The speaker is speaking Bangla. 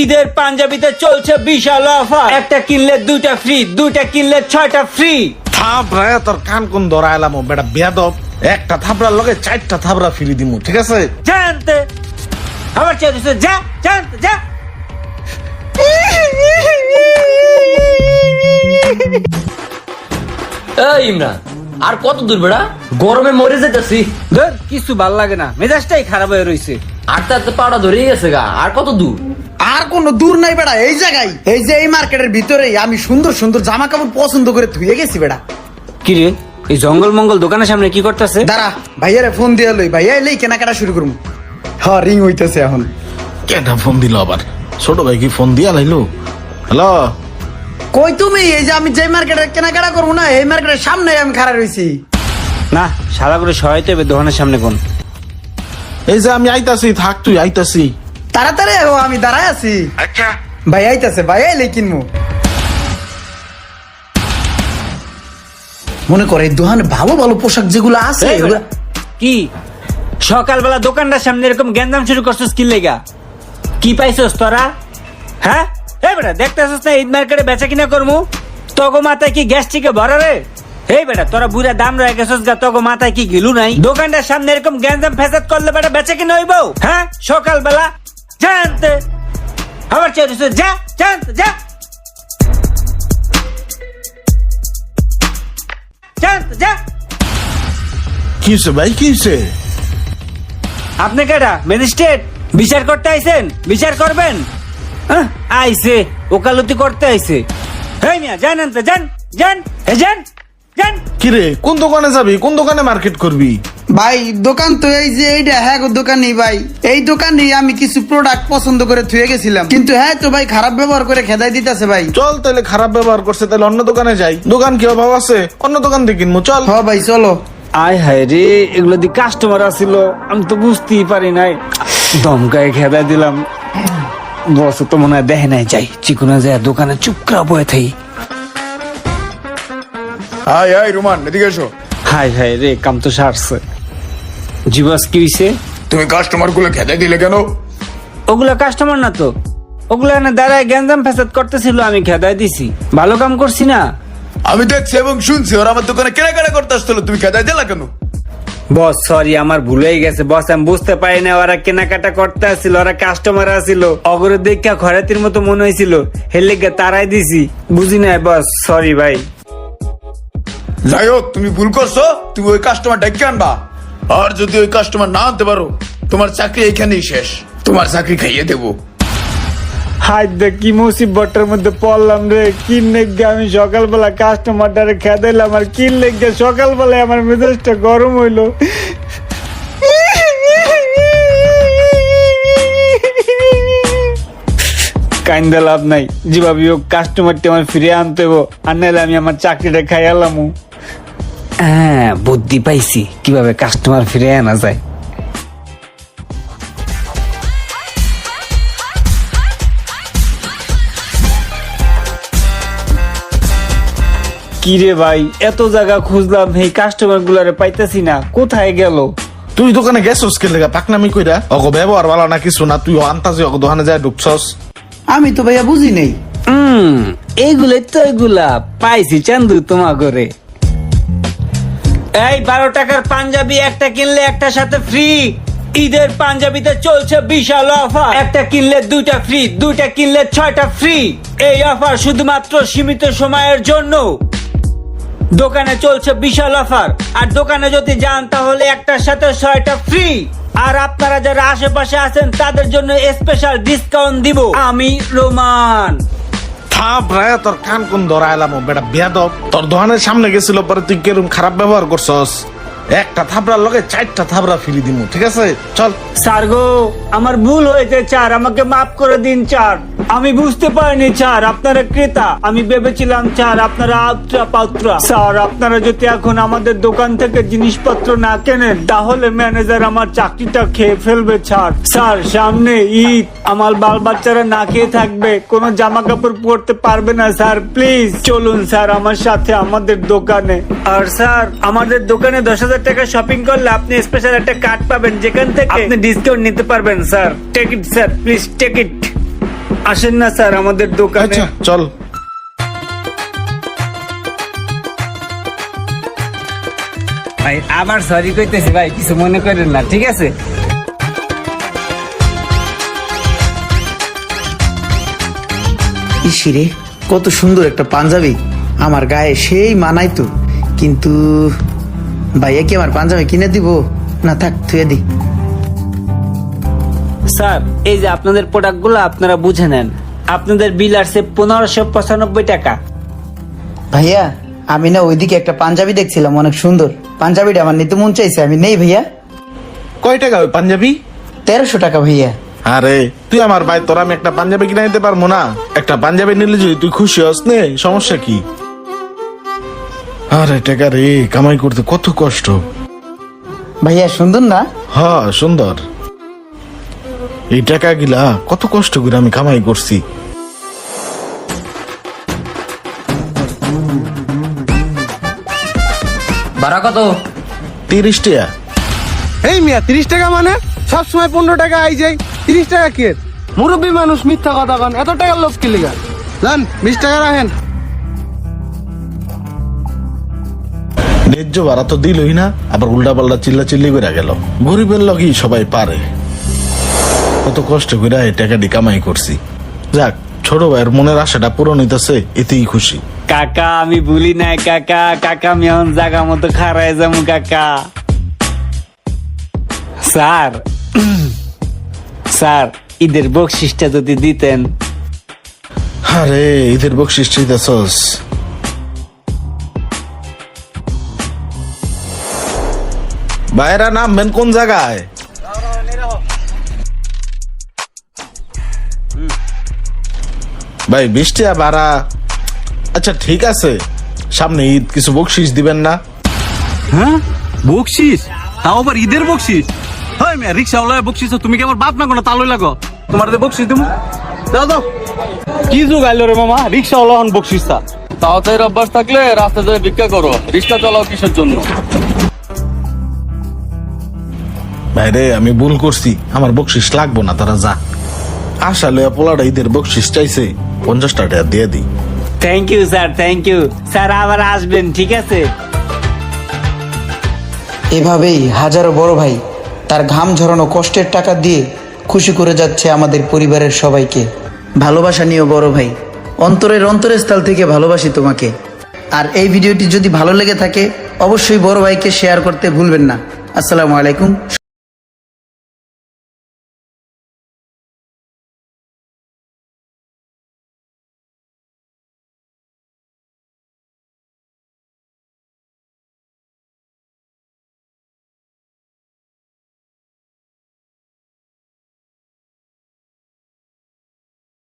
ঈদের পাঞ্জাবিতে চলছে বিশাল অফার। একটা কিনলে দুইটা ফ্রি দুইটা কিনলে ছয়টা ফ্রি থাপ তোর কান কোন ধরা এলাম? বেটা বেয়াদব। একটা থাপড়ার লগে চারটা থাপড়া ফিরি দিমু ঠিক আছে? জানতে। আবার চেয়ে দিছে, যা জানতে যা। এই ইমরান আর কত দূর বেড়া? গরমে মরে যেতেছি। ধর কিছু ভালো লাগে না। মেজাজটাই খারাপ হয়ে রইছে। আটটা আটটা পাড়া ধরেই গেছে গা আর কত দূর? আর কোন দূর নাই বেড়া এই জায়গায়। এই যে এই মার্কেটের ভিতরে আমি সুন্দর সুন্দর জামা কাপড় পছন্দ করে ধুয়ে গেছি বেড়া। কি রে এই জঙ্গল মঙ্গল দোকানের সামনে কি করতেছে? দাঁড়া ভাইয়ারে ফোন দিয়ে লই ভাইয়া এলেই কেনাকাটা শুরু করুন হ্যাঁ রিং হইতেছে এখন। কেটা ফোন দিল আবার? ছোট ভাই কি ফোন দিয়া লাইলো? হ্যালো? কই তুমি? এই যে আমি যে মার্কেটে কেনাকাটা করব না এই মার্কেটের সামনে আমি খাড়া রইছি। না সাদা করে সহায়তা হবে দোকানের সামনে কোন এই যে আমি আইতাছি থাক তুই আইতাছি। তাড়াতাড়ি ও আমি দাঁড়ায় আছি। আচ্ছা। ভাই আইতাছে ভাই এলেই কিনবো মনে করে এই দোকানে ভালো ভালো পোশাক যেগুলো আছে এগুলা- কি? সকালবেলা দোকানটার সামনে এরকম গ্যান্দাম শুরু করছিস কি লেগা? কি পাইছস তোরা? হ্যাঁ? এই বেটা দেখতেছিস না ঈদ মার্কেটে বেচা কিনা করমু? তগো মাথায় কি গ্যাস্ট্রিকে ভরা রে? এই বেটা তোরা বুড়া দাম রয়ে গেছিস গা তগো মাথায় কি গিলু নাই? দোকানটার সামনে এরকম গ্যান্দাম ফেসাদ করলে বেটা বেচা কিনা হইব? হ্যাঁ? সকালবেলা জানতে আবার চেয়ে যা জানতে যা জানতে যা কি হয়েছে ভাই কি হয়েছে আপনি কেডা ম্যাজিস্ট্রেট বিচার করতে আইছেন? বিচার করবেন? আহ, আইছে ওকালতি করতে আইছে। হেই মিয়া যান আনতে যান যান যান যান। কিরে কোন দোকানে যাবি? কোন দোকানে মার্কেট করবি? ভাই দোকান তো এই যে এইটা হ্যাঁ গো দোকানই ভাই। এই দোকানে আমি কিছু প্রোডাক্ট পছন্দ করে থুয়ে গেছিলাম। কিন্তু হ্যাঁ তো ভাই খারাপ ব্যবহার করে খেদাই দিতেছে ভাই। চল তাহলে খারাপ ব্যবহার করছে তাহলে অন্য দোকানে যাই। দোকান কি অভাব আছে? অন্য দোকান থেকে কিনবো চল। হ ভাই চলো। আয় হায় রে এগুলো দি কাস্টমার আসিল। আমি তো বুঝতেই পারি নাই। দমকায় খেদা দিলাম। বস তো মনে হয় দেখে নাই যাই। চিকুনা যায় দোকানে চুপকরা বয়ে থাই। হাই হাই রুমান এদিকে এসো। হায় হায় রে কাম তো সারছে। জীবাস কি হইছে? তুমি কাস্টমারগুলো খেতে দিলে কেন? ওগুলা কাস্টমার না তো। ওগুলা না দাঁড়ায় গ্যাঞ্জাম ফেসাদ করতেছিল আমি খেদাই দিছি। ভালো কাম করছি না? আমি দেখছি এবং শুনছি ওরা আমার দোকানে কেনাকাটা করতে আসছিল তুমি খেতে দিলা কেন? বস সরি আমার ভুল হয়ে গেছে। বস আমি বুঝতে পারি না ওরা কেনাকাটা করতে আসছিল ওরা কাস্টমার আসছিল। অগরে দেখা খরাতির মতো মনে হয়েছিল। হেলে গে তারাই দিছি। বুঝি না বস সরি ভাই। যাই হোক তুমি ভুল করছ তুমি ওই কাস্টমার ডেকে আনবা? আর যদি ওই কাস্টমার না আনতে পারো, তোমার চাকরি এখানেই শেষ। তোমার চাকরি খাইয়ে দেবো। হাই দেখ কি মুসিবটার মধ্যে পড়লাম রে। কি লেগে আমি সকালবেলা কাস্টমারটারে খেদাইলাম আর কি লেগে সকালবেলায় আমার মেজাজটা গরম হইল। কাইন্দা লাভ নাই। যেভাবে হোক কাস্টমারটি আমার ফিরে আনতে হব আর নাহলে আমি আমার চাকরিটা খাইয়ালাম হ্যাঁ বুদ্ধি পাইছি। কীভাবে কাস্টমার ফিরে আনা যায়? কিরে ভাই এত জায়গা খুঁজলাম এই কাস্টমার গুলারে পাইতেছি না। কোথায় গেল? তুই দোকানে গেছস কে লেগা পাকনামি কইরা? অগো ব্যবহার ভালো না কিছু না তুই আন্তাজি অগো দোকানে যায় ঢুকছস। আমি তো ভাইয়া বুঝি নেই। হুম এইগুলো তো এগুলা পাইছি চান্দু তোমা করে এই বারো টাকার পাঞ্জাবি একটা কিনলে একটা সাথে ফ্রি ঈদের পাঞ্জাবিতে চলছে বিশাল অফার একটা কিনলে দুইটা ফ্রি দুইটা কিনলে ছয়টা ফ্রি এই অফার শুধুমাত্র সীমিত সময়ের জন্য। দোকানে চলছে বিশাল অফার আর দোকানে যদি যান তাহলে একটার সাথে ছয়টা ফ্রি আর আপনারা যারা আশেপাশে আছেন, তাদের জন্য স্পেশাল ডিসকাউন্ট দিব। আমি রোমান। থাপ রায় তোর কান কোন ধরা এলাম বেটা বেয়াদব। তোর দোকানের সামনে গেছিল পরে তুই কেরম খারাপ ব্যবহার করছস? একটা থাপড়ার লগে চারটা থাবরা ফিরি দিমু, ঠিক আছে? চল। স্যার গো, আমার ভুল হয়েছে চার আমাকে মাফ করে দিন চার আমি বুঝতে পারিনি চার আপনারা ক্রেতা। আমি ভেবেছিলাম চার আপনারা আত্রা পাত্রা স্যার আপনারা যদি এখন আমাদের দোকান থেকে জিনিসপত্র না কেনেন তাহলে ম্যানেজার আমার চাকরিটা খেয়ে ফেলবে স্যার। স্যার সামনে ঈদ। আমার বাল বাচ্চারা না খেয়ে থাকবে কোনো জামা কাপড় পরতে পারবে না স্যার। প্লিজ চলুন স্যার আমার সাথে আমাদের দোকানে। আর স্যার আমাদের দোকানে দশ হাজার টাকা শপিং করলে আপনি স্পেশাল একটা কার্ড পাবেন যেখান থেকে আপনি ডিসকাউন্ট নিতে পারবেন sir. Take it sir please take it আসেন না স্যার আমাদের দোকানে। আচ্ছা চল। ভাই আবার সরি কইতেছি ভাই কিছু মনে করেন না ঠিক আছে? ইসিরে কত সুন্দর একটা পাঞ্জাবি। আমার গায়ে সেই মানাই তো। কিন্তু ভাইয়া কি আমার পাঞ্জাবি কিনে দিব? না থাক থুয়ে দি। স্যার এই যে আপনাদের প্রোডাক্টগুলো আপনারা বুঝে নেন। আপনাদের বিল আসছে পনেরোশো পঁচানব্বই টাকা। ভাইয়া আমি না ওইদিকে একটা পাঞ্জাবি দেখছিলাম অনেক সুন্দর। পাঞ্জাবিটা আমার নিতে মন চাইছে আমি নেই ভাইয়া। কয় টাকা ওই পাঞ্জাবি? তেরোশো টাকা ভাইয়া। আরে তুই আমার ভাই তোর আমি একটা পাঞ্জাবি কিনে নিতে পারব না। একটা পাঞ্জাবি নিলে যদি তুই খুশি হস নে সমস্যা কি? আরে টাকা রে কামাই করতে কত কষ্ট। ভাইয়া সুন্দর না? হ সুন্দর। এই টাকা গিলা কত কষ্ট করে আমি কামাই করছি। ভাড়া কত? তিরিশ টাকা। এই মিয়া তিরিশ টাকা মানে? সব সময় পনেরো টাকা আই যাই। তিরিশ টাকা কে মুরব্বী মানুষ মিথ্যা কথা কন এত টাকার লোভ কি লিগা? জান বিশ টাকা রাখেন। ন্যায্য ভাড়া তো দিলই না আবার উল্টা পাল্টা চিল্লা চিল্লি করে গেল। গরিবের লগই সবাই পারে। কত কষ্ট করে এই টাকাটি কামাই করছি। যাক ছোট ভাইয়ের মনের আশাটা পূরণ হইতেছে এতেই খুশি। কাকা আমি ভুলি নাই কাকা। কাকা আমি এখন জাগা মতো খারায় যাব কাকা। স্যার স্যার ঈদের বকশিসটা যদি দিতেন। আরে ঈদের বকশিস চাইতেছস ভাইরা নামবেন কোন জায়গায়? ভাই বৃষ্টি ভাড়া। আচ্ছা ঠিক আছে। সামনে ঈদ কিছু বকশিস দিবেন না? হ্যাঁ? বকশিস তাও আবার ঈদের বকশিস হয় মেয়ে রিক্সা ওলা বকশিস তুমি কি আমার বাপ না কোনো তালই লাগো? তোমার বকশিস তুমি দাও দাও। কি যুগ আইলো রে মামা? রিক্সা ওলা হন বকশিস তা। তাড়াতাড়ি অভ্যাস থাকলে রাস্তা ধরে ভিক্ষা করো। রিক্সা চালাও কিসের জন্য? ভাইরে আমি ভুল করছি। আমার বকশিস লাগবো না তারা যা আসলে পোলাটা ঈদের বকশিস চাইছে। পঞ্চাশ টাকা দিয়ে দিই। Thank you sir thank you sir আবার আসবেন ঠিক আছে? এভাবেই হাজারো বড় ভাই তার ঘাম ঝরানো কষ্টের টাকা দিয়ে খুশি করে যাচ্ছে আমাদের পরিবারের সবাইকে। ভালোবাসা নিও বড় ভাই অন্তরের অন্তরের স্থল থেকে ভালোবাসি তোমাকে। আর এই ভিডিওটি যদি ভালো লেগে থাকে অবশ্যই বড় ভাইকে শেয়ার করতে ভুলবেন না। আসসালামু আলাইকুম।